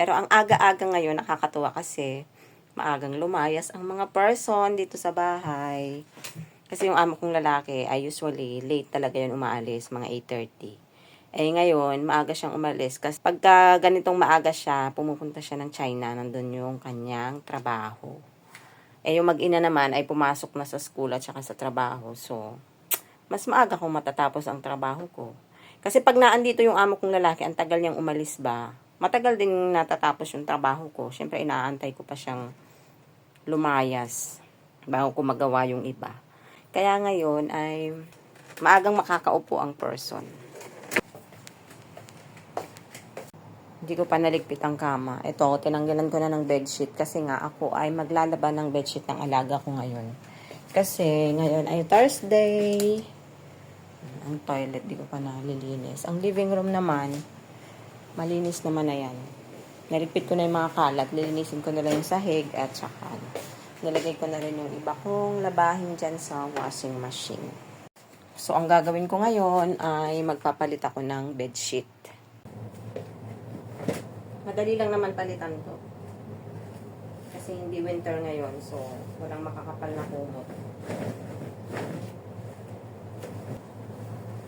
Pero ang aga-aga ngayon, nakakatuwa kasi maagang lumayas ang mga person dito sa bahay. Kasi yung amo kong lalaki ay usually late talaga yun umaalis, mga 8.30. Eh ngayon, maaga siyang umalis. Kasi pagka ganitong maaga siya, pumupunta siya ng China, nandun yung kanyang trabaho. Eh yung mag-ina naman ay pumasok na sa school at saka sa trabaho. So, mas maaga kung matatapos ang trabaho ko. Kasi pag naandito yung amo kong lalaki, ang tagal niyang umalis ba, matagal din natatapos yung trabaho ko. Siyempre, inaantay ko pa siyang lumayas bago ko magawa yung iba. Kaya ngayon ay maagang makakaupo ang person. Hindi ko pa naligpit ang kama. Ito, tinanggalan ko na ng bedsheet kasi nga ako ay maglalaba ng bedsheet ng alaga ko ngayon. Kasi ngayon ay Thursday. Ang toilet, di ko pa nalilinis. Ang living room naman, malinis naman na yan. Naligpit ko na yung mga kalat. Lilinisin ko na lang yung sahig at saka nilagay ko na rin yung iba kong labahin dyan sa washing machine. So, ang gagawin ko ngayon ay magpapalit ako ng bedsheet. Madali lang naman palitan to. Kasi hindi winter ngayon, so walang makakapal na kumot.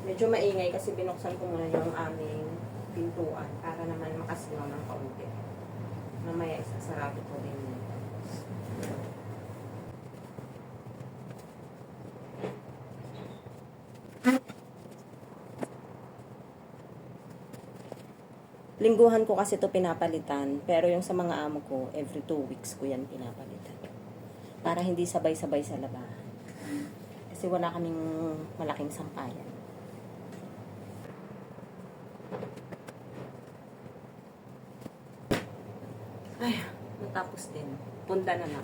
Medyo maingay kasi binuksan ko muna yung aming pintuan para naman makasilaw ng kaunti. Mamaya isasarado ko din yun. Lingguhan ko kasi to pinapalitan, pero yung sa mga amo ko, every two weeks ko yan pinapalitan. Para hindi sabay-sabay sa labahan. Kasi wala kaming malaking sampayan. Ay, natapos din. Punta na na.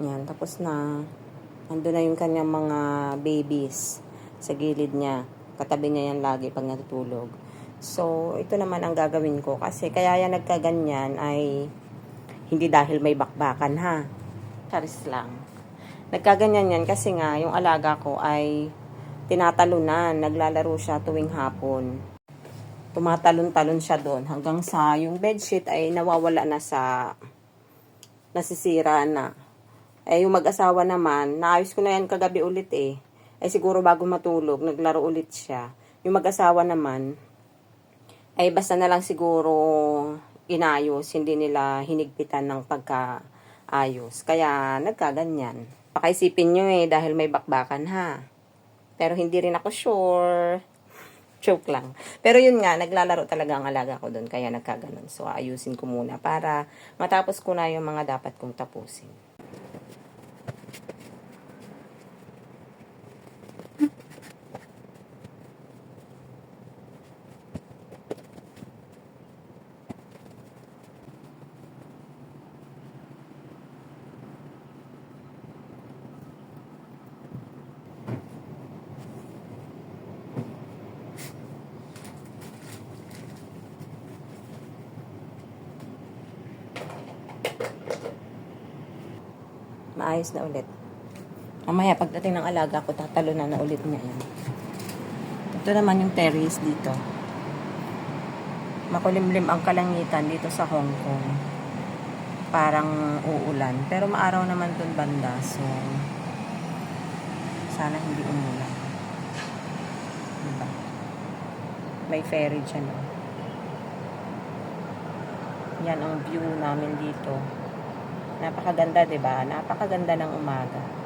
Yan, tapos na. Ando na yung kanyang mga babies sa gilid niya. Katabi niya yan lagi pag natutulog. So, ito naman ang gagawin ko. Kasi kaya yan nagkaganyan ay hindi dahil may bakbakan ha. Charis lang. Nagkaganyan yan kasi nga yung alaga ko ay tinatalunan. Naglalaro siya tuwing hapon. Tumatalon-talon siya doon hanggang sa yung bedsheet ay nawawala na sa nasisira na. Eh, yung mag-asawa naman, naayos ko na yan kagabi ulit eh. Eh, siguro bago matulog, naglaro ulit siya. Yung mag-asawa naman, ay basta na lang siguro inayos, hindi nila hinigpitan ng pagkaayos. Kaya, nagkaganyan. Pakaisipin nyo eh, dahil may bakbakan ha. Pero hindi rin ako sure. Joke lang. Pero yun nga, naglalaro talaga ang alaga ko doon, kaya nagkaganon. So, ayusin ko muna para matapos ko na yung mga dapat kong tapusin. Maayos na ulit. Mamaya, pagdating ng alaga ko, tatalo na na ulit niya yan. Ito naman yung terrace dito. Makulimlim ang kalangitan dito sa Hong Kong. Parang uulan. Pero maaraw naman dun banda. So, sana hindi umulan. Diba? May ferry dyan. Oh. Yan ang view namin dito. Napakaganda, 'di ba? Napakaganda ng umaga.